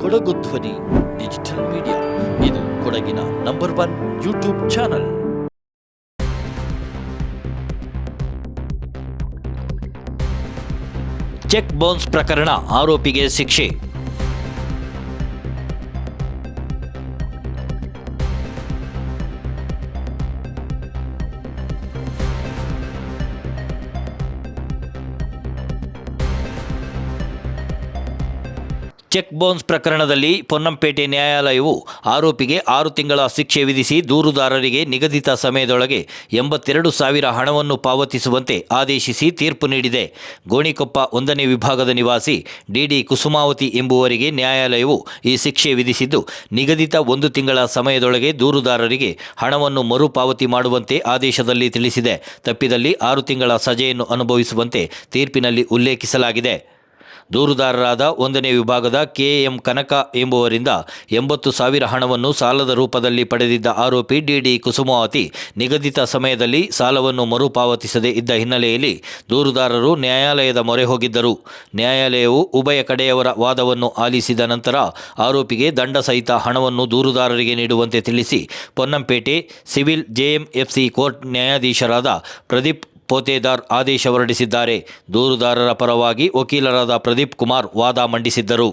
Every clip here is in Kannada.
ಕೊಡಗು ಧ್ವನಿ ಡಿಜಿಟಲ್ ಮೀಡಿಯಾ ಇದು ಕೊಡಗಿನ number one YouTube channel check bounce ಪ್ರಕರಣ, ಆರೋಪಿಗೆ ಶಿಕ್ಷೆ. ಚೆಕ್ ಬೌನ್ಸ್ ಪ್ರಕರಣದಲ್ಲಿ ಪೊನ್ನಂಪೇಟೆ ನ್ಯಾಯಾಲಯವು ಆರೋಪಿಗೆ ಆರು ತಿಂಗಳ ಶಿಕ್ಷೆ ವಿಧಿಸಿ ದೂರುದಾರರಿಗೆ ನಿಗದಿತ ಸಮಯದೊಳಗೆ ಎಂಬತ್ತೆರಡು ಸಾವಿರ ಹಣವನ್ನು ಪಾವತಿಸುವಂತೆ ಆದೇಶಿಸಿ ತೀರ್ಪು ನೀಡಿದೆ. ಗೋಣಿಕೊಪ್ಪ ಒಂದನೇ ವಿಭಾಗದ ನಿವಾಸಿ ಡಿಡಿ ಕುಸುಮಾವತಿ ಎಂಬುವರಿಗೆ ನ್ಯಾಯಾಲಯವು ಈ ಶಿಕ್ಷೆ ವಿಧಿಸಿದ್ದು, ನಿಗದಿತ ಒಂದು ತಿಂಗಳ ಸಮಯದೊಳಗೆ ದೂರುದಾರರಿಗೆ ಹಣವನ್ನು ಮರುಪಾವತಿ ಮಾಡುವಂತೆ ಆದೇಶದಲ್ಲಿ ತಿಳಿಸಿದೆ. ತಪ್ಪಿದಲ್ಲಿ ಆರು ತಿಂಗಳ ಸಜೆಯನ್ನು ಅನುಭವಿಸುವಂತೆ ತೀರ್ಪಿನಲ್ಲಿ ಉಲ್ಲೇಖಿಸಲಾಗಿದೆ. ದೂರುದಾರರಾದ ಒಂದನೇ ವಿಭಾಗದ ಕೆಎಂ ಕನಕ ಎಂಬುವರಿಂದ ಎಂಬತ್ತು ಸಾವಿರ ಹಣವನ್ನು ಸಾಲದ ರೂಪದಲ್ಲಿ ಪಡೆದಿದ್ದ ಆರೋಪಿ ಡಿಡಿ ಕುಸುಮಾವತಿ ನಿಗದಿತ ಸಮಯದಲ್ಲಿ ಸಾಲವನ್ನು ಮರುಪಾವತಿಸದೇ ಇದ್ದ ಹಿನ್ನೆಲೆಯಲ್ಲಿ ದೂರುದಾರರು ನ್ಯಾಯಾಲಯದ ಮೊರೆ ಹೋಗಿದ್ದರು. ನ್ಯಾಯಾಲಯವು ಉಭಯ ಕಡೆಯವರ ವಾದವನ್ನು ಆಲಿಸಿದ ನಂತರ ಆರೋಪಿಗೆ ದಂಡ ಸಹಿತ ಹಣವನ್ನು ದೂರುದಾರರಿಗೆ ನೀಡುವಂತೆ ತಿಳಿಸಿ, ಪೊನ್ನಂಪೇಟೆ ಸಿವಿಲ್ ಜೆಎಂಎಫ್ಸಿ ಕೋರ್ಟ್ ನ್ಯಾಯಾಧೀಶರಾದ ಪ್ರದೀಪ್ ಪೋತೇದಾರ್ ಆದೇಶ ಹೊರಡಿಸಿದ್ದಾರೆ. ದೂರುದಾರರ ಪರವಾಗಿ ವಕೀಲರಾದ ಪ್ರದೀಪ್ ಕುಮಾರ್ ವಾದ ಮಂಡಿಸಿದ್ದರು.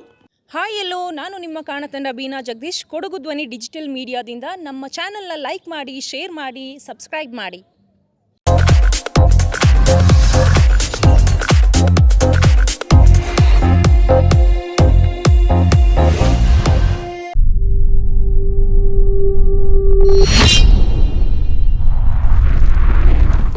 ಹಾಯ್ ಎಲ್ಲೋ, ನಾನು ನಿಮ್ಮ ಕಾಣತಂಡ ಬೀನಾ ಜಗದೀಶ್. ಕೊಡಗು ಧ್ವನಿ ಡಿಜಿಟಲ್ ಮೀಡಿಯಾದಿಂದ ನಮ್ಮ ಚಾನೆಲ್ನ ಲೈಕ್ ಮಾಡಿ, ಶೇರ್ ಮಾಡಿ, ಸಬ್ಸ್ಕ್ರೈಬ್ ಮಾಡಿ.